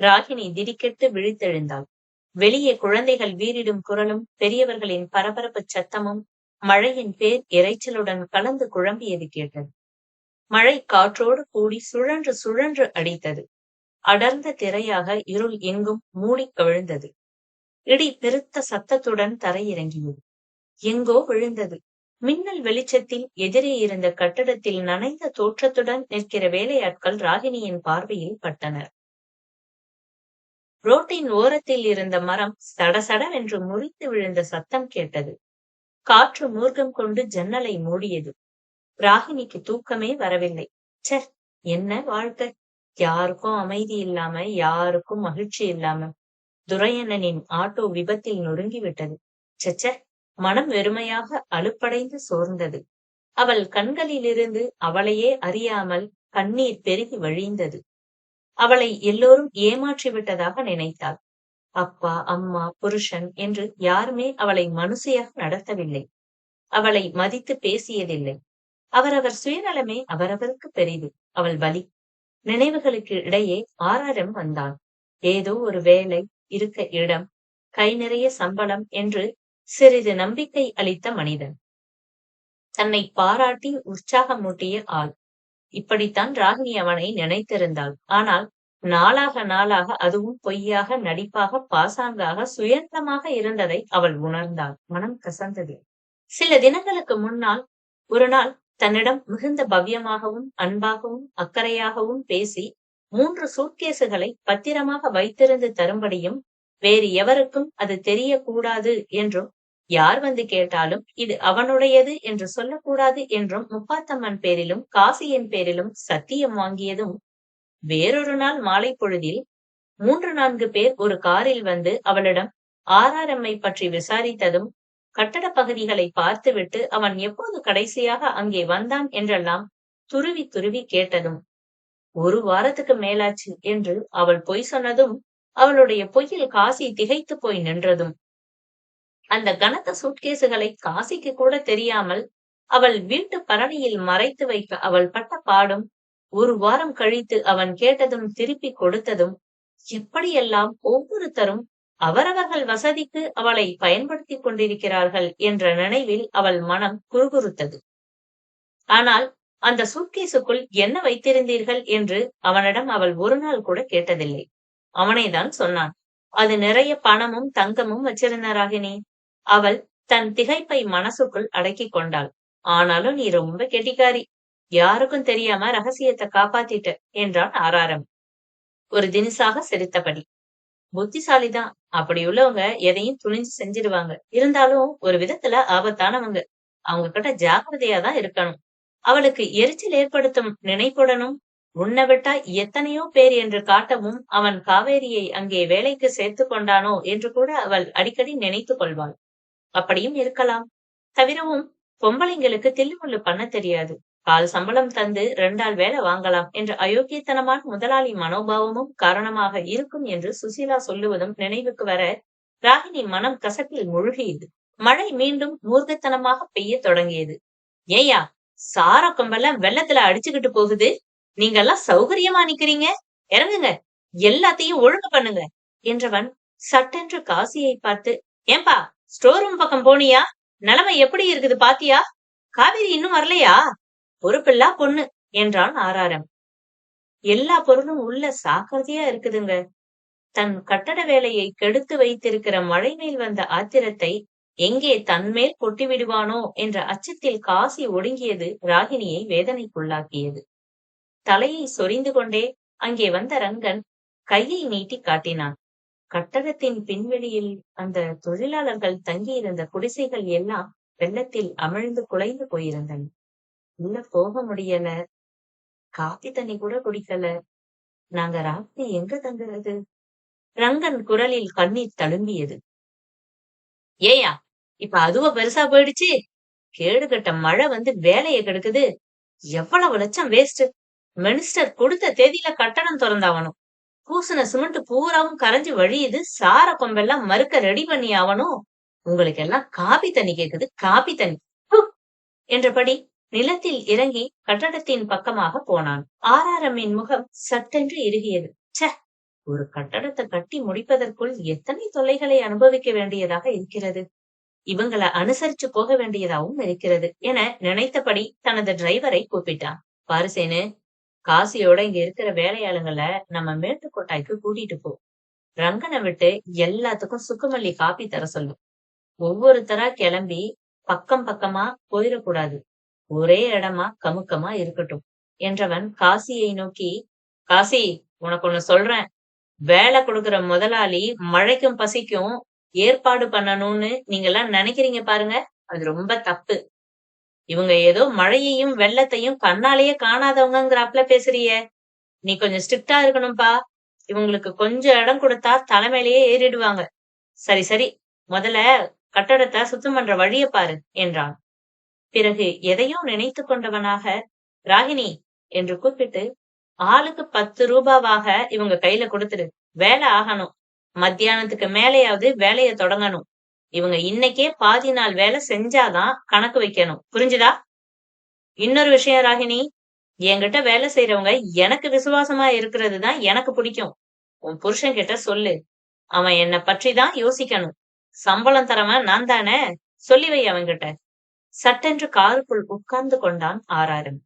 ராகினி திடுக்கிட்டு விழித்தெழுந்தாள். வெளியே குழந்தைகள் வீறிடும் குரலும் பெரியவர்களின் பரபரப்பு சத்தமும் மழையின் பேர் இறைச்சலுடன் கலந்து குழம்பியது கேட்டது. மழை காற்றோடு கூடி சுழன்று சுழன்று அடித்தது. அடர்ந்த திரையாக இருள் எங்கும் மூடி கவிழ்ந்தது. இடி பெருத்த சத்தத்துடன் தரையிறங்கியது. எங்கோ விழுந்தது. மின்னல் வெளிச்சத்தில் எதிரே இருந்த கட்டடத்தில் நனைந்த தோற்றத்துடன் நிற்கிற வேலையாட்கள் ராகினியின் பார்வையில் பட்டனர். ரோட்டின் ஓரத்தில் இருந்த மரம் சடசடவென்று முறித்து விழுந்த சத்தம் கேட்டது. காற்று மூர்க்கம் கொண்டு ஜன்னலை மூடியது. ராகினிக்கு தூக்கமே வரவில்லை. ச்சே என்ன வாழ்க்கை? யாருக்கும் அமைதி இல்லாம யாருக்கும் மகிழ்ச்சி இல்லாம துரையண்ணனின் ஆட்டோ விபத்தில் நொறுங்கிவிட்டது. சச்ச மனம் வெறுமையாக அலுப்படைந்து சோர்ந்தது. அவள் கண்களிலிருந்து அவளையே அறியாமல் கண்ணீர் பெருகி வழிந்தது. அவளை எல்லோரும் ஏமாற்றி விட்டதாக நினைத்தாள். அப்பா அம்மா புருஷன் என்று யாருமே அவளை மனுஷையாக நடத்தவில்லை. அவளை மதித்து பேசியதில்லை. அவரவர் சுயநலமே அவரவருக்கு பெரிது. அவள் பலி. நினைவுகளுக்கு இடையே ஆராரம் வந்தான். ஏதோ ஒரு வேலை இருக்க இடம் கை நிறைய சம்பளம் என்று சிறிது நம்பிக்கை அளித்த மனிதன். தன்னை பாராட்டி உற்சாகமூட்டிய ஆள். இப்படித்தான் ராகினி அவனை நினைத்திருந்தாள். ஆனால் நாளாக நாளாக அதுவும் பொய்யாக நடிப்பாக பாசாங்காக சுயந்தமாக இருந்ததை அவள் உணர்ந்தாள். மனம் கசந்தது. சில தினங்களுக்கு முன்னால் ஒரு நாள் தன்னிடம் மிகுந்த பவ்யமாகவும் அன்பாகவும் அக்கறையாகவும் பேசி மூன்று சூட்கேசுகளை பத்திரமாக வைத்திருந்து தரும்படியும் வேறு எவருக்கும் அது தெரியக்கூடாது என்றும் யார் வந்து கேட்டாலும் இது அவனுடையது என்று சொல்லக்கூடாது என்றும் முப்பாத்தம்மன் பேரிலும் காசியின் பேரிலும் சத்தியம் வாங்கியதும் வேறொரு நாள் மாலை பொழுதில் மூன்று நான்கு பேர் ஒரு காரில் வந்து அவளிடம் ஆர்ஆர்எம்ஐ பற்றி விசாரித்ததும் கட்டட பகுதிகளை பார்த்துவிட்டு அவன் எப்போது கடைசியாக அங்கே வந்தான் என்றெல்லாம் துருவி துருவி கேட்டதும் ஒரு வாரத்துக்கு மேலாச்சு என்று அவள் பொய் சொன்னதும் அவளுடைய பொய்யில் காசி திகைத்து போய் நின்றதும் அந்த கனத்த சூட்கேசுகளை காசிக்கு கூட தெரியாமல் அவள் வீட்டு பரணியில் மறைத்து வைக்க அவள் பட்ட பாடும் ஒரு வாரம் கழித்து அவன் கேட்டதும் திருப்பி கொடுத்ததும் எப்படியெல்லாம் ஒவ்வொருத்தரும் அவரவர்கள் வசதிக்கு அவளை பயன்படுத்திக் கொண்டிருக்கிறார்கள் என்ற நினைவில் அவள் மனம் குறுகுறுத்தது. ஆனால் அந்த சூட்கேசுக்குள் என்ன வைத்திருந்தீர்கள்? என்று அவனிடம் அவள் ஒரு நாள் கூட கேட்டதில்லை. அவனைதான் சொன்னான் அது நிறைய பணமும் தங்கமும் வச்சிருந்த ராகினி அவள் தன் திகைப்பை மனசுக்குள் அடக்கிக் கொண்டாள். ஆனாலும் நீ ரொம்ப கெட்டிக்காரி. யாருக்கும் தெரியாம ரகசியத்தை காப்பாத்திட்ட என்றான் ஆராரம் ஒரு தினிசாக சிரித்தபடி. புத்திசாலிதான். அப்படி உள்ளவங்க எதையும் துணிஞ்சு செஞ்சிருவாங்க. இருந்தாலும் ஒரு விதத்துல ஆபத்தானவங்க. அவங்க கிட்ட ஜாக்கிரதையா தான் இருக்கணும். அவளுக்கு எரிச்சல் ஏற்படுத்தும் நினைப்புடனும் உன்னை விட்டா எத்தனையோ பேர் என்று காட்டவும் அவன் காவேரியை அங்கே வேலைக்கு சேர்த்து கொண்டானோ என்று கூட அவள் அடிக்கடி நினைத்துக் கொள்வாள். அப்படியும் இருக்கலாம். தவிரவும் பொம்பளைங்களுக்கு தில்லுமுள்ளு பண்ண தெரியாது. கால் சம்பளம் தந்து ரெண்டாள் வேலை வாங்கலாம் என்ற அயோக்கியத்தனமான முதலாளி மனோபாவமும் காரணமாக இருக்கும் என்று சுசீலா சொல்லுவதும் நினைவுக்கு வர ராகினி மனம் கசப்பில் முழுகியது. மழை மீண்டும் மூர்கத்தனமாக பெய்ய தொடங்கியது. ஏயா சார கொம்பெல்லாம் வெள்ளத்துல அடிச்சுக்கிட்டு போகுது. நீங்க எல்லாம் சௌகரியமா நிக்கிறீங்க. இறங்குங்க. எல்லாத்தையும் ஒழுங்கு பண்ணுங்க என்றவன் சட்டென்று காசியை பார்த்து ஏன்பா ஸ்டோர் ரூம் பக்கம் போனியா? நிலைமை எப்படி இருக்குது பாத்தியா? காவிரி இன்னும் வரலையா? பொறுப்பில்லா பொண்ணு என்றான் ஆராரம் எல்லா பொருளும் உள்ள சாக்கிரதையா இருக்குதுங்க. தன் கட்டட வேலையை கெடுத்து வைத்திருக்கிற மழை மேல் வந்த ஆத்திரத்தை எங்கே தன்மேல் கொட்டி விடுவானோ என்ற அச்சத்தில் காசி ஒடுங்கியது ராகினியை வேதனைக்குள்ளாக்கியது. தலையை சொரிந்து கொண்டே அங்கே வந்த ரங்கன் கையை நீட்டி காட்டினான். கட்டடத்தின் பின்வெளியில் அந்த தொழிலாளர்கள் தங்கியிருந்த குடிசைகள் எல்லாம் வெள்ளத்தில் அமிழ்ந்து குலைந்து போயிருந்தன. உள்ள போக முடியல. காப்பி தண்ணி கூட குடிக்கல. நாங்க ராத்திரி எங்க தங்குறது? ரங்கன் குரலில் கண்ணீர் தழும்பியது. ஏயா இப்ப அதுவா பெருசா போயிடுச்சு. கேடுகட்ட மழை வந்து வேலையை கெடுக்குது. எவ்வளவு லட்சம் வேஸ்ட் மினிஸ்டர் கொடுத்த தேதியில கட்டடம் திறந்தாவணும் பூசின சிமெண்ட் பூராவும் கரைஞ்சு வழியுது. சார கொம்பெல்லாம் மறுக்க ரெடி பண்ணி ஆவணும். உங்களுக்கு எல்லாம் காபி தண்ணி கேக்குது. காபி தண்ணி. என்றபடி நிலத்தில் இறங்கி கட்டடத்தின் பக்கமாக போனான். ஆராரமின் முகம் சட்டென்று இறுகியது. ச்சே! ஒரு கட்டடத்தை கட்டி முடிப்பதற்குள் எத்தனை தொல்லைகளை அனுபவிக்க வேண்டியதாக இருக்கிறது? இவங்கள அனுசரிச்சு போக வேண்டியதாகவும் இருக்கிறது என நினைத்தபடி தனது டிரைவரை கூப்பிட்டான். பாருசேனு காசியோட இங்க இருக்கிற வேலையாளுங்களை நம்ம மேட்டுக்கோட்டாய்க்கு கூட்டிட்டு போ. ரங்கனை விட்டு எல்லாத்துக்கும் சுக்குமல்லி காப்பி தர சொல்லு. ஒவ்வொருத்தரா கிளம்பி பக்கம் பக்கமா போயிடக்கூடாது. ஒரே இடமா கமுக்கமா இருக்கட்டும். என்றவன் காசியை நோக்கி காசி உனக்கு ஒண்ணு சொல்றேன். வேலை கொடுக்கிற முதலாளி மழைக்கும் பசிக்கும் ஏற்பாடு பண்ணணும்னு நீங்க எல்லாம் நினைக்கிறீங்க பாருங்க. அது ரொம்ப தப்பு. இவங்க ஏதோ மழையையும் வெள்ளத்தையும் கண்ணாலேயே காணாதவங்கிறாப்ல பேசுறிய. நீ கொஞ்சம் ஸ்ட்ரிக்டா இருக்கணும்பா. இவங்களுக்கு கொஞ்சம் இடம் கொடுத்தா தலைமையிலேயே ஏறிடுவாங்க. சரி சரி. முதல்ல கட்டடத்தை சுத்தம் பண்ற வழிய பாரு என்றான். பிறகு எதையோ நினைத்து கொண்டவனாக ராகினி என்று கூப்பிட்டு ஆளுக்கு பத்து ரூபாவாக இவங்க கையில கொடுத்துரு வேலை ஆகணும். மத்தியானத்துக்கு மேலேயாவது வேலைய தொடங்கணும். இவங்க இன்னைக்கே பாதி நாள் வேலை செஞ்சாதான் கணக்கு வைக்கணும். புரிஞ்சுதா? இன்னொரு விஷயம் ராகினி என்கிட்ட வேலை செய்யறவங்க எனக்கு விசுவாசமா இருக்கிறது தான் எனக்கு பிடிக்கும். உன் புருஷன் கிட்ட சொல்லு. அவன் என்னை பற்றி தான் யோசிக்கணும். சம்பளம் தரவன் நான் தானே சொல்லி வை அவன்கிட்ட. சட்டென்று காருக்குள் உட்கார்ந்து கொண்டான் ஆறாரன்